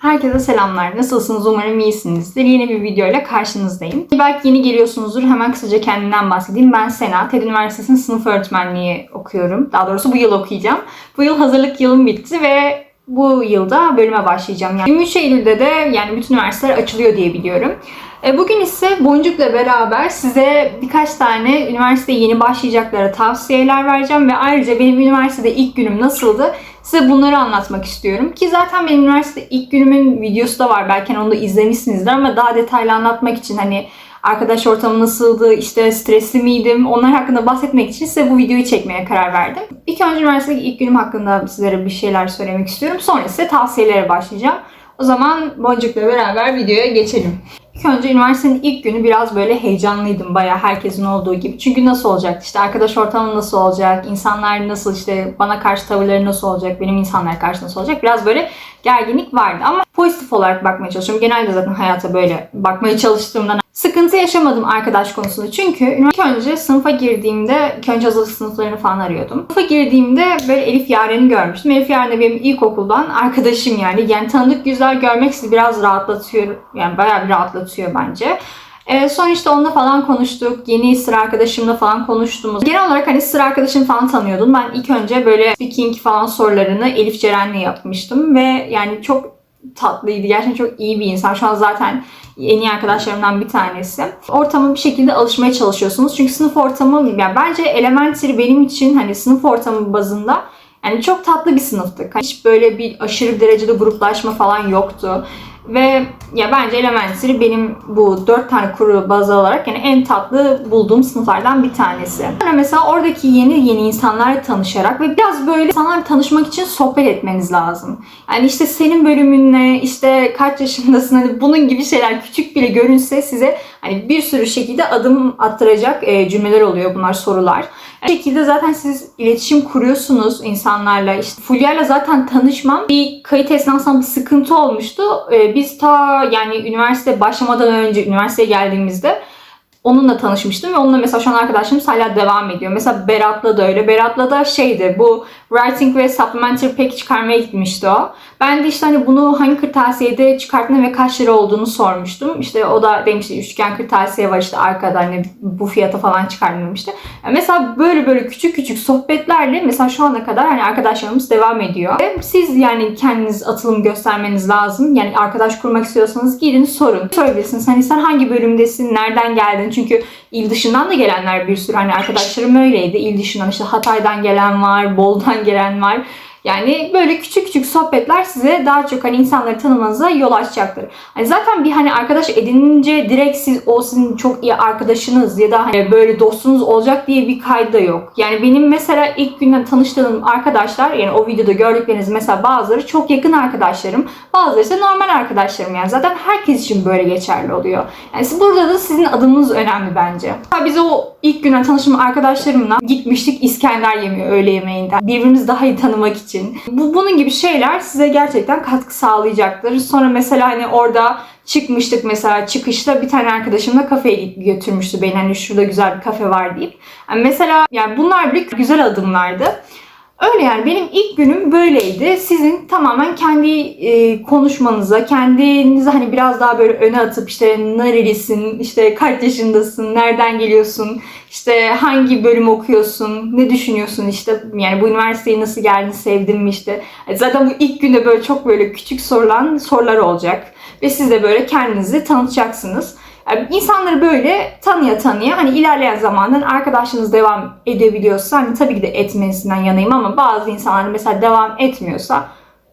Herkese selamlar. Nasılsınız? Umarım iyisinizdir. Yeni bir videoyla karşınızdayım. Belki yeni geliyorsunuzdur. Hemen kısaca kendimden bahsedeyim. Ben Sena. TED Üniversitesi'nin sınıf öğretmenliği okuyorum. Daha doğrusu bu yıl okuyacağım. Bu yıl hazırlık yılım bitti ve bu yılda bölüme başlayacağım. Yani 23 Eylül'de de yani bütün üniversiteler açılıyor diye biliyorum. E, Bugün ise Boncuk'la beraber size birkaç tane üniversiteye yeni başlayacaklara tavsiyeler vereceğim ve ayrıca benim üniversitede ilk günüm nasıldı size bunları anlatmak istiyorum. Ki zaten benim üniversite ilk günümün videosu da var. Belki hani onu da izlemişsinizdir ama daha detaylı anlatmak için hani arkadaş ortamı nasıldı, işte stresli miydim, onlar hakkında bahsetmek için size bu videoyu çekmeye karar verdim. İlk önce üniversitedeki ilk günüm hakkında sizlere bir şeyler söylemek istiyorum. Sonra size tavsiyelere başlayacağım. O zaman Boncuk'la beraber videoya geçelim. İlk önce üniversitenin ilk günü biraz böyle heyecanlıydım bayağı herkesin olduğu gibi. Çünkü nasıl olacak işte arkadaş ortamı nasıl olacak, insanlar nasıl işte bana karşı tavırları nasıl olacak, benim insanlar karşı nasıl olacak biraz böyle gerginlik vardı. Ama pozitif olarak bakmaya çalışıyorum. Genelde zaten hayata böyle bakmaya çalıştığımdan sıkıntı yaşamadım arkadaş konusunda. Çünkü ilk önce sınıfa girdiğimde, ilk önce hazırlık sınıflarını falan arıyordum. Sınıfa girdiğimde böyle Elif Yaren'i görmüştüm. Elif Yaren de benim ilkokuldan arkadaşım yani. Yani tanıdık yüzler görmek sizi biraz rahatlatıyor. Yani bayağı bir rahatlatıyor bence. Ee, sonra işte onunla falan konuştuk. Yeni sıra arkadaşımla falan konuştuğumuz. Genel olarak hani sıra arkadaşım falan tanıyordum. Ben ilk önce böyle speaking falan sorularını Elif Ceren'le yapmıştım. Ve yani çok tatlıydı. Gerçekten çok iyi bir insan. Şu an zaten en iyi arkadaşlarımdan bir tanesi. Ortama bir şekilde alışmaya çalışıyorsunuz. Çünkü sınıf ortamı yani bence Elementary benim için hani sınıf ortamı bazında yani çok tatlı bir sınıftık. Hiç böyle bir aşırı derecede gruplaşma falan yoktu. Ve ya bence Elementary benim bu dört tane kuru baz alarak yani en tatlı bulduğum sınıflardan bir tanesi. Sonra mesela oradaki yeni yeni insanlarla tanışarak ve biraz böyle insanlarla tanışmak için sohbet etmeniz lazım. Yani işte senin bölümünle işte kaç yaşındasın hani bunun gibi şeyler küçük bile görünse size hani bir sürü şekilde adım attıracak e, cümleler oluyor bunlar sorular. Bu şekilde zaten siz iletişim kuruyorsunuz insanlarla. İşte Fulya'yla zaten tanışmam bir kayıt esnasında bir sıkıntı olmuştu. Ee, biz ta yani üniversite başlamadan önce üniversiteye geldiğimizde onunla tanışmıştım ve onunla mesela şu an arkadaşlarımız hala devam ediyor. Mesela Berat'la da öyle. Berat'la da şeydi bu writing ve supplementary pack çıkarmaya gitmişti o. Ben de işte hani bunu hangi kırtasiyede çıkarttığını ve kaç lira olduğunu sormuştum. İşte o da demişti üçgen kırtasiye var işte arkada hani bu fiyata falan çıkardım demişti. Yani mesela böyle böyle küçük küçük sohbetlerle mesela şu ana kadar hani arkadaşlarımız devam ediyor. Ve siz yani kendiniz atılım göstermeniz lazım. Yani arkadaş kurmak istiyorsanız gidin sorun. Sorabilirsiniz hani sen hangi bölümdesin, nereden geldin? Çünkü il dışından da gelenler bir sürü hani arkadaşlarım öyleydi. İl dışından işte Hatay'dan gelen var, Bol'dan gelen var. Yani böyle küçük küçük sohbetler size daha çok hani insanları tanımanıza yol açacaktır. Hani zaten bir hani arkadaş edinince direkt siz o sizin çok iyi arkadaşınız ya da hani böyle dostunuz olacak diye bir kaydı da yok. Yani benim mesela ilk günden tanıştığım arkadaşlar yani o videoda gördükleriniz mesela bazıları çok yakın arkadaşlarım. Bazıları ise normal arkadaşlarım yani. Zaten herkes için böyle geçerli oluyor. Yani burada da sizin adımınız önemli bence. Biz o ilk günden tanıştığım arkadaşlarımla gitmiştik İskender yemeği öğle yemeğinden. Birbirimizi daha iyi tanımak için. Bu bunun gibi şeyler size gerçekten katkı sağlayacaktır. Sonra mesela hani orada çıkmıştık mesela çıkışta bir tane arkadaşımla kafeye götürmüştü beni. Hani şurada güzel bir kafe var deyip. Yani mesela yani bunlar bile güzel adımlardı. Öyle yani benim ilk günüm böyleydi. Sizin tamamen kendi e, konuşmanıza, kendinizi hani biraz daha böyle öne atıp işte nerelisin, işte kaç yaşındasın, nereden geliyorsun, işte hangi bölüm okuyorsun, ne düşünüyorsun işte yani bu üniversiteye nasıl geldin, sevdin mi işte. Zaten bu ilk günde böyle çok böyle küçük sorulan sorular olacak ve siz de böyle kendinizi tanıtacaksınız. Yani insanları böyle tanıya tanıya hani ilerleyen zamandan arkadaşlığınız devam edebiliyorsa hani tabii ki de etmesinden yanayım ama bazı insanlar mesela devam etmiyorsa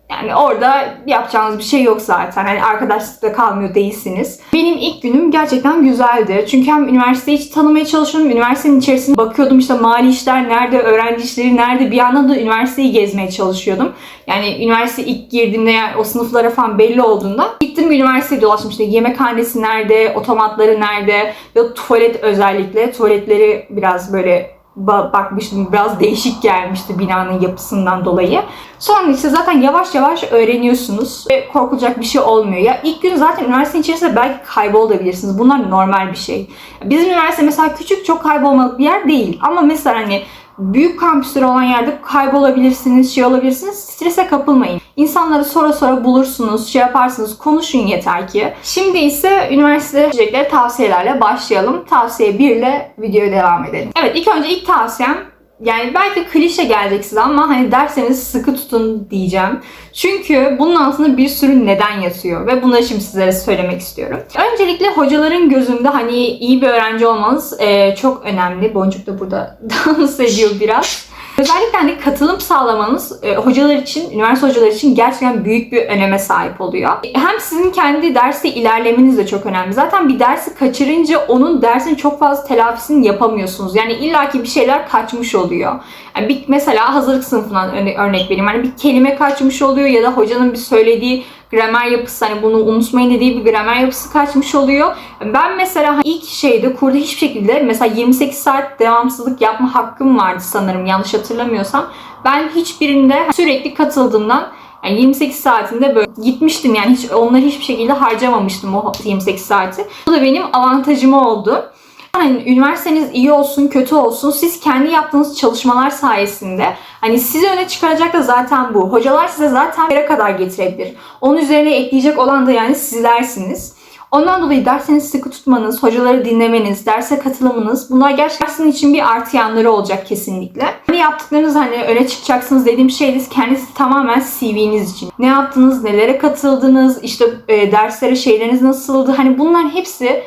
yani orada yapacağınız bir şey yok zaten. Hani arkadaşlıkta kalmıyor değilsiniz. Benim ilk günüm gerçekten güzeldi. Çünkü hem üniversiteyi hiç tanımaya çalışıyordum. Üniversitenin içerisinde bakıyordum işte mali işler nerede, öğrenci işleri nerede. Bir yandan da üniversiteyi gezmeye çalışıyordum. Yani üniversite ilk girdiğimde yani o sınıflara falan belli olduğunda gittim bir üniversiteye dolaştım. İşte yemekhanesi nerede, otomatları nerede ya tuvalet özellikle. Tuvaletleri biraz böyle bakmıştım biraz değişik gelmişti binanın yapısından dolayı. Sonra işte zaten yavaş yavaş öğreniyorsunuz ve korkulacak bir şey olmuyor. Ya ilk gün zaten üniversitenin içerisinde belki kaybolabilirsiniz. Bunlar normal bir şey. Bizim üniversite mesela küçük çok kaybolmalık bir yer değil. Ama mesela hani büyük kampüsleri olan yerde kaybolabilirsiniz, şey olabilirsiniz. Strese kapılmayın. İnsanları sonra sonra bulursunuz, şey yaparsınız, konuşun yeter ki. Şimdi ise üniversite süreçleri tavsiyelerle başlayalım. Tavsiye 1 ile videoya devam edelim. Evet ilk önce ilk tavsiyem yani belki klişe gelecek size ama hani derseniz sıkı tutun diyeceğim. Çünkü bunun altında bir sürü neden yatıyor ve bunları şimdi sizlere söylemek istiyorum. Öncelikle hocaların gözünde hani iyi bir öğrenci olmanız e, çok önemli. Boncuk da burada dans ediyor biraz. Özellikle hani katılım sağlamanız e, hocalar için, üniversite hocaları için gerçekten büyük bir öneme sahip oluyor. Hem sizin kendi derste ilerlemeniz de çok önemli. Zaten bir dersi kaçırınca onun dersin çok fazla telafisini yapamıyorsunuz. Yani illaki bir şeyler kaçmış oluyor. Yani bir, mesela hazırlık sınıfından örnek vereyim. Hani bir kelime kaçmış oluyor ya da hocanın bir söylediği gramer yapısı hani bunu unutmayın dediği bir gramer yapısı kaçmış oluyor. Ben mesela ilk şeyde kurda hiçbir şekilde mesela 28 saat devamsızlık yapma hakkım vardı sanırım yanlış hatırlamıyorsam. Ben hiçbirinde sürekli katıldığımdan yani 28 saatinde böyle gitmiştim yani hiç onları hiçbir şekilde harcamamıştım o 28 saati. Bu da benim avantajım oldu. Hani üniversiteniz iyi olsun, kötü olsun siz kendi yaptığınız çalışmalar sayesinde hani sizi öne çıkaracak da zaten bu. Hocalar size zaten yere kadar getirebilir. Onun üzerine ekleyecek olan da yani sizlersiniz. Ondan dolayı derseniz sıkı tutmanız, hocaları dinlemeniz, derse katılımınız bunlar gerçekten için bir artı yanları olacak kesinlikle. Hani yaptıklarınız hani öne çıkacaksınız dediğim şey kendisi tamamen CV'niz için. Ne yaptınız, nelere katıldınız, işte e, derslere şeyleriniz nasıldı hani bunlar hepsi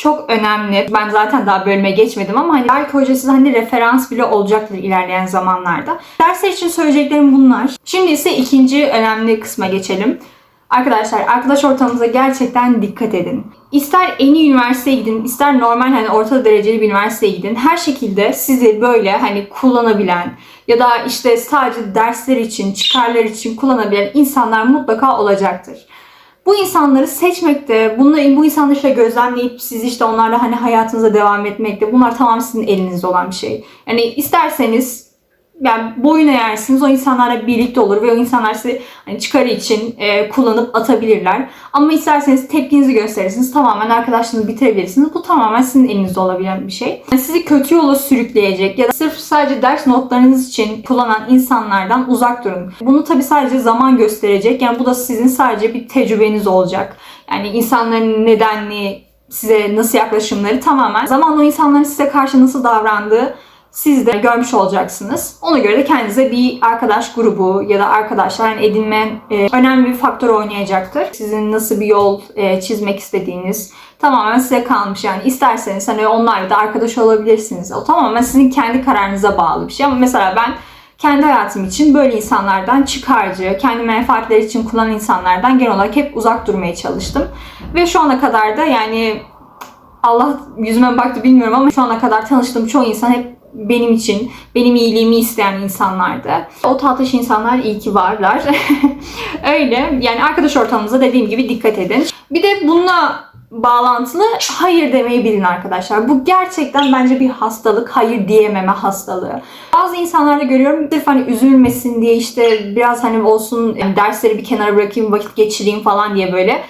çok önemli. Ben zaten daha bölüme geçmedim ama hani belki hoca size hani referans bile olacaktır ilerleyen zamanlarda. Dersler için söyleyeceklerim bunlar. Şimdi ise ikinci önemli kısma geçelim. Arkadaşlar arkadaş ortamınıza gerçekten dikkat edin. İster en iyi üniversiteye gidin, ister normal hani orta dereceli bir üniversiteye gidin. Her şekilde sizi böyle hani kullanabilen ya da işte sadece dersler için, çıkarlar için kullanabilen insanlar mutlaka olacaktır. Bu insanları seçmekte, bunları, bu insanları işte gözlemleyip siz işte onlarla hani hayatınıza devam etmekte bunlar tamamen sizin elinizde olan bir şey. Yani isterseniz yani boyun eğersiniz o insanlarla birlikte olur ve o insanlar sizi hani çıkarı için e, kullanıp atabilirler. Ama isterseniz tepkinizi gösterirsiniz. Tamamen arkadaşlığınızı bitirebilirsiniz. Bu tamamen sizin elinizde olabilen bir şey. Yani sizi kötü yola sürükleyecek ya da sırf sadece ders notlarınız için kullanan insanlardan uzak durun. Bunu tabi sadece zaman gösterecek. Yani bu da sizin sadece bir tecrübeniz olacak. Yani insanların nedenli size nasıl yaklaşımları tamamen zamanla insanların size karşı nasıl davrandığı siz de görmüş olacaksınız. Ona göre de kendinize bir arkadaş grubu ya da arkadaşlar yani edinme e, önemli bir faktör oynayacaktır. Sizin nasıl bir yol e, çizmek istediğiniz tamamen size kalmış. Yani isterseniz hani onlarla da arkadaş olabilirsiniz. O tamamen sizin kendi kararınıza bağlı bir şey. Ama mesela ben kendi hayatım için böyle insanlardan çıkarcı, kendi menfaatleri için kullanan insanlardan genel olarak hep uzak durmaya çalıştım. Ve şu ana kadar da yani Allah yüzüme baktı bilmiyorum ama şu ana kadar tanıştığım çoğu insan hep benim için, benim iyiliğimi isteyen insanlardı. O tatlış insanlar iyi ki varlar. Öyle. Yani arkadaş ortamınıza dediğim gibi dikkat edin. Bir de bununla bağlantılı hayır demeyi bilin arkadaşlar. Bu gerçekten bence bir hastalık. Hayır diyememe hastalığı. Bazı insanlarda görüyorum sırf hani üzülmesin diye işte biraz hani olsun dersleri bir kenara bırakayım vakit geçireyim falan diye böyle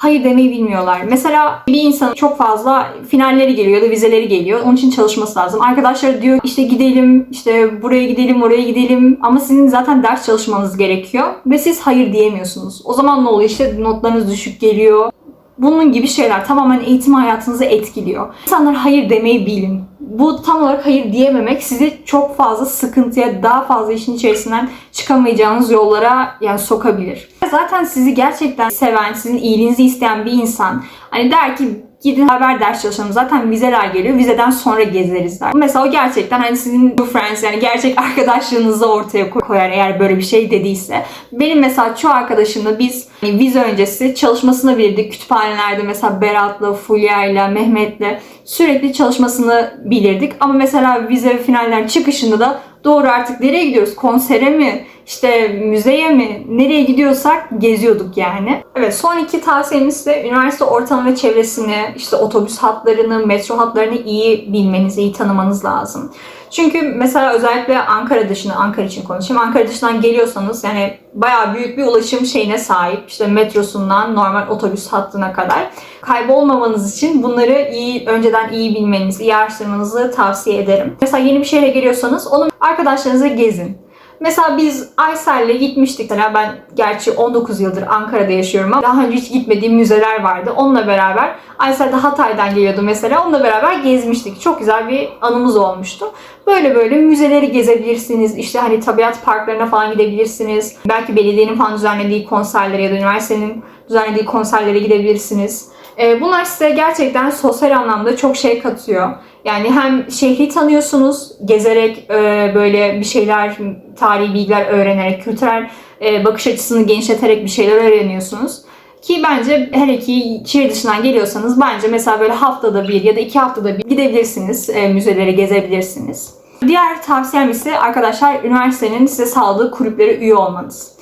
hayır demeyi bilmiyorlar. Mesela bir insan çok fazla finalleri geliyor da vizeleri geliyor. Onun için çalışması lazım. Arkadaşları diyor işte gidelim, işte buraya gidelim, oraya gidelim. Ama sizin zaten ders çalışmanız gerekiyor. Ve siz hayır diyemiyorsunuz. O zaman ne oluyor? İşte notlarınız düşük geliyor. Bunun gibi şeyler tamamen eğitim hayatınızı etkiliyor. İnsanlar hayır demeyi bilin. Bu tam olarak hayır diyememek sizi çok fazla sıkıntıya, daha fazla işin içerisinden çıkamayacağınız yollara yani sokabilir. Zaten sizi gerçekten seven, sizin iyiliğinizi isteyen bir insan hani der ki gidin haber ders çalışalım. Zaten vizeler geliyor. Vizeden sonra gezeriz der. Mesela o gerçekten hani sizin bu friends yani gerçek arkadaşlığınızı ortaya koyar eğer böyle bir şey dediyse. Benim mesela çoğu arkadaşımla biz hani vize öncesi çalışmasını bilirdik. Kütüphanelerde mesela Berat'la, Fulya'yla, Mehmet'le sürekli çalışmasını bilirdik. Ama mesela vize ve finaller çıkışında da doğru artık nereye gidiyoruz? Konsere mi? İşte müzeye mi nereye gidiyorsak geziyorduk yani. Evet son iki tavsiyemiz de üniversite ortamı ve çevresini işte otobüs hatlarını, metro hatlarını iyi bilmeniz, iyi tanımanız lazım. Çünkü mesela özellikle Ankara dışına, Ankara için konuşayım. Ankara dışından geliyorsanız yani bayağı büyük bir ulaşım şeyine sahip. İşte metrosundan normal otobüs hattına kadar. Kaybolmamanız için bunları iyi önceden iyi bilmenizi, iyi araştırmanızı tavsiye ederim. Mesela yeni bir şehre geliyorsanız onu arkadaşlarınızla gezin. Mesela biz Aysel'le gitmiştik. Mesela ben gerçi 19 yıldır Ankara'da yaşıyorum ama daha önce hiç gitmediğim müzeler vardı. Onunla beraber Aysel de Hatay'dan geliyordu mesela. Onunla beraber gezmiştik. Çok güzel bir anımız olmuştu. Böyle böyle müzeleri gezebilirsiniz. İşte hani tabiat parklarına falan gidebilirsiniz. Belki belediyenin falan düzenlediği konserlere ya da üniversitenin düzenlediği konserlere gidebilirsiniz. Ee, Bunlar size gerçekten sosyal anlamda çok şey katıyor. Yani hem şehri tanıyorsunuz, gezerek e, böyle bir şeyler, tarihi bilgiler öğrenerek, kültürel e, bakış açısını genişleterek bir şeyler öğreniyorsunuz. Ki bence hele ki şehir dışından geliyorsanız bence mesela böyle haftada bir ya da iki haftada bir gidebilirsiniz, e, müzeleri gezebilirsiniz. Diğer tavsiyem ise arkadaşlar üniversitenin size sağladığı kulüplere üye olmanız.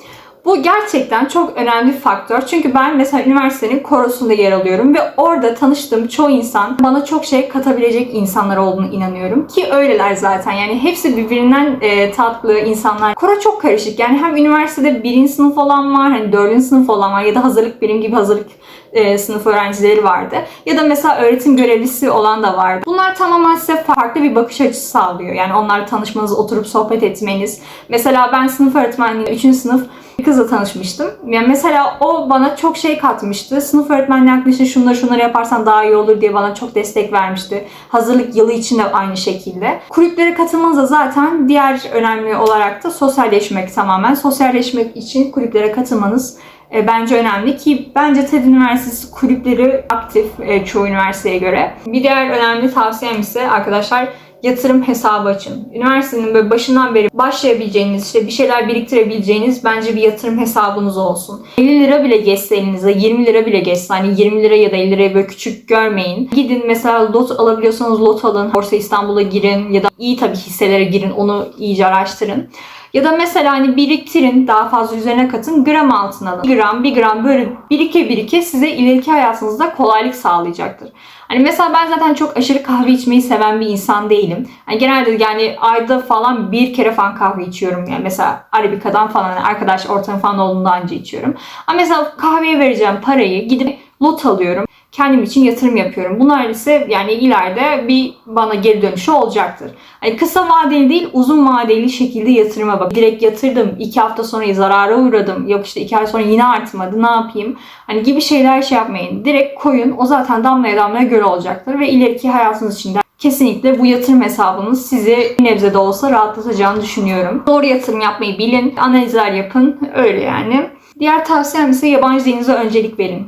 Bu gerçekten çok önemli faktör. Çünkü ben mesela üniversitenin korosunda yer alıyorum ve orada tanıştığım çoğu insan bana çok şey katabilecek insanlar olduğunu inanıyorum. Ki öyleler zaten. Yani hepsi birbirinden e, tatlı insanlar. Koro çok karışık. Yani hem üniversitede birinci sınıf olan var, hani dördüncü sınıf olan var ya da hazırlık birim gibi hazırlık e, sınıf öğrencileri vardı. Ya da mesela öğretim görevlisi olan da vardı. Bunlar tamamen size farklı bir bakış açısı sağlıyor. Yani onlarla tanışmanız, oturup sohbet etmeniz. Mesela ben sınıf öğretmenliği 3. sınıf bir kızla tanışmıştım. Yani mesela o bana çok şey katmıştı. Sınıf öğretmenliği hakkında şunları şunları yaparsan daha iyi olur diye bana çok destek vermişti. Hazırlık yılı için de aynı şekilde. Kulüplere katılmanız da zaten diğer önemli olarak da sosyalleşmek tamamen. Sosyalleşmek için kulüplere katılmanız e, bence önemli ki bence TED Üniversitesi kulüpleri aktif e, çoğu üniversiteye göre. Bir diğer önemli tavsiyem ise arkadaşlar yatırım hesabı açın. Üniversitenin böyle başından beri başlayabileceğiniz, işte bir şeyler biriktirebileceğiniz bence bir yatırım hesabınız olsun. 50 lira bile geçse elinize, 20 lira bile geçse hani 20 lira ya da 50 liraya böyle küçük görmeyin. Gidin mesela lot alabiliyorsanız lot alın. Borsa İstanbul'a girin ya da iyi tabii hisselere girin. Onu iyice araştırın. Ya da mesela hani biriktirin, daha fazla üzerine katın, gram altın alın. Bir gram, bir gram böyle birike birike size ileriki hayatınızda kolaylık sağlayacaktır. Hani mesela ben zaten çok aşırı kahve içmeyi seven bir insan değilim. Hani genelde yani ayda falan bir kere falan kahve içiyorum. Yani mesela Arabika'dan falan arkadaş ortamı falan olduğunda anca içiyorum. Ama mesela kahveye vereceğim parayı gidip lot alıyorum. Kendim için yatırım yapıyorum. Bunlar ise yani ileride bir bana geri dönüşü olacaktır. Hani kısa vadeli değil uzun vadeli şekilde yatırıma bak. Direkt yatırdım. iki hafta sonra zarara uğradım. Yok işte iki ay sonra yine artmadı. Ne yapayım? Hani gibi şeyler şey yapmayın. Direkt koyun. O zaten damlaya damlaya göre olacaktır. Ve ileriki hayatınız için de kesinlikle bu yatırım hesabınız sizi bir nebze de olsa rahatlatacağını düşünüyorum. Doğru yatırım yapmayı bilin. Analizler yapın. Öyle yani. Diğer tavsiyem ise yabancı dilinize öncelik verin.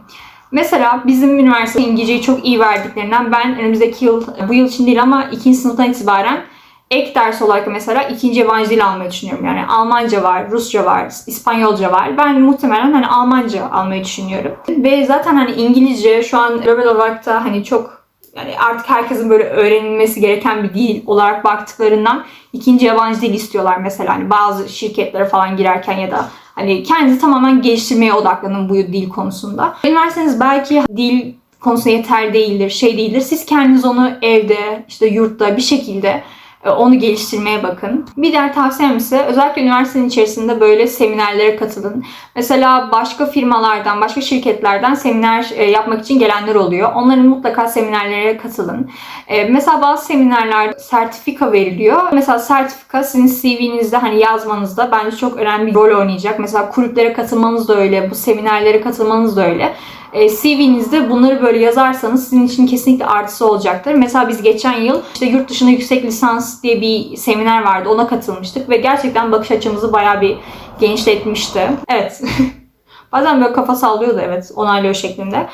Mesela bizim üniversite İngilizceyi çok iyi verdiklerinden ben önümüzdeki yıl, bu yıl için değil ama ikinci sınıftan itibaren ek ders olarak mesela ikinci yabancı dil almayı düşünüyorum. Yani Almanca var, Rusça var, İspanyolca var. Ben muhtemelen hani Almanca almayı düşünüyorum. Ve zaten hani İngilizce şu an global olarak da hani çok yani artık herkesin böyle öğrenilmesi gereken bir dil olarak baktıklarından ikinci yabancı dil istiyorlar mesela hani bazı şirketlere falan girerken ya da hani kendinizi tamamen geliştirmeye odaklanın bu dil konusunda. Üniversiteniz belki dil konusunda yeter değildir, şey değildir. Siz kendiniz onu evde, işte yurtta bir şekilde onu geliştirmeye bakın. Bir diğer tavsiyem ise özellikle üniversitenin içerisinde böyle seminerlere katılın. Mesela başka firmalardan, başka şirketlerden seminer e, yapmak için gelenler oluyor. Onların mutlaka seminerlere katılın. E, mesela bazı seminerlerde sertifika veriliyor. Mesela sertifika sizin CV'nizde hani yazmanızda bence çok önemli bir rol oynayacak. Mesela kulüplere katılmanız da öyle, bu seminerlere katılmanız da öyle. E, CV'nizde bunları böyle yazarsanız sizin için kesinlikle artısı olacaktır. Mesela biz geçen yıl işte yurt dışında yüksek lisans diye bir seminer vardı. Ona katılmıştık ve gerçekten bakış açımızı bayağı bir genişletmişti. Evet. Bazen böyle kafa sallıyor da evet onaylıyor şeklinde.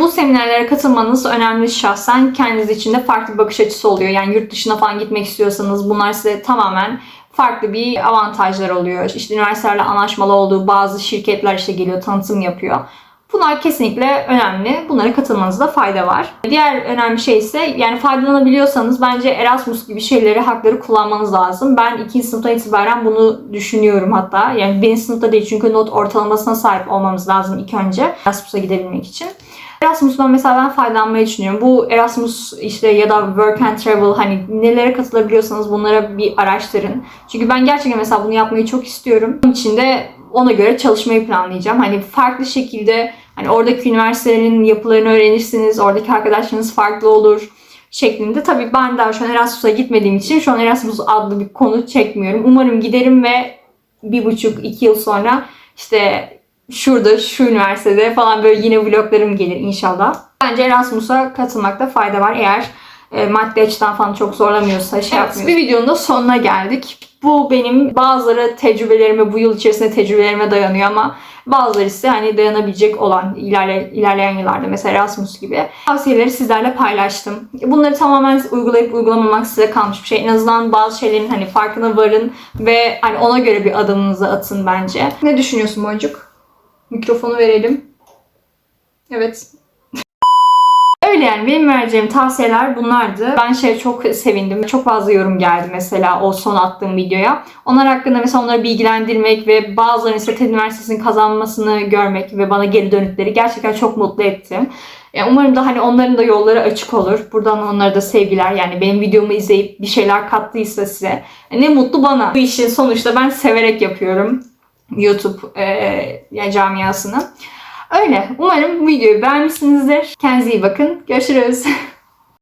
Bu seminerlere katılmanız önemli şahsen kendiniz için de farklı bir bakış açısı oluyor. Yani yurt dışına falan gitmek istiyorsanız bunlar size tamamen farklı bir avantajlar oluyor. İşte üniversitelerle anlaşmalı olduğu bazı şirketler işte geliyor tanıtım yapıyor Bunlar kesinlikle önemli. Bunlara katılmanızda fayda var. Diğer önemli şey ise yani faydalanabiliyorsanız bence Erasmus gibi şeyleri, hakları kullanmanız lazım. Ben ikinci sınıftan itibaren bunu düşünüyorum hatta. Yani birinci sınıfta değil çünkü not ortalamasına sahip olmamız lazım ilk önce Erasmus'a gidebilmek için. Erasmus'tan mesela ben faydalanmayı düşünüyorum. Bu Erasmus işte ya da work and travel hani nelere katılabiliyorsanız bunlara bir araştırın. Çünkü ben gerçekten mesela bunu yapmayı çok istiyorum. Bunun için de ona göre çalışmayı planlayacağım. Hani farklı şekilde hani oradaki üniversitelerin yapılarını öğrenirsiniz. Oradaki arkadaşlarınız farklı olur şeklinde. Tabii ben daha şu an Erasmus'a gitmediğim için şu an Erasmus adlı bir konu çekmiyorum. Umarım giderim ve bir buçuk iki yıl sonra işte şurada şu üniversitede falan böyle yine vloglarım gelir inşallah. Bence Erasmus'a katılmakta fayda var eğer e, maddi açıdan falan çok zorlamıyorsa şey yapmıyorsa. Bir videonun da sonuna geldik. Bu benim bazıları tecrübelerime, bu yıl içerisinde tecrübelerime dayanıyor ama bazıları ise hani dayanabilecek olan ilerle, ilerleyen yıllarda mesela Erasmus gibi tavsiyeleri sizlerle paylaştım. Bunları tamamen uygulayıp uygulamamak size kalmış bir şey. En azından bazı şeylerin hani farkına varın ve hani ona göre bir adımınızı atın bence. Ne düşünüyorsun Boncuk? Mikrofonu verelim. Evet. Öyle yani benim vereceğim tavsiyeler bunlardı. Ben şey çok sevindim. Çok fazla yorum geldi mesela o son attığım videoya. Onlar hakkında mesela onları bilgilendirmek ve bazılarının ise TED Üniversitesi'nin kazanmasını görmek ve bana geri dönükleri gerçekten çok mutlu etti. Yani umarım da hani onların da yolları açık olur. Buradan onlara da sevgiler. Yani benim videomu izleyip bir şeyler kattıysa size. Ne mutlu bana. Bu işi sonuçta ben severek yapıyorum. YouTube e, camiasını. Öyle. Umarım videoyu beğenmişsinizdir. Kendinize iyi bakın. Görüşürüz.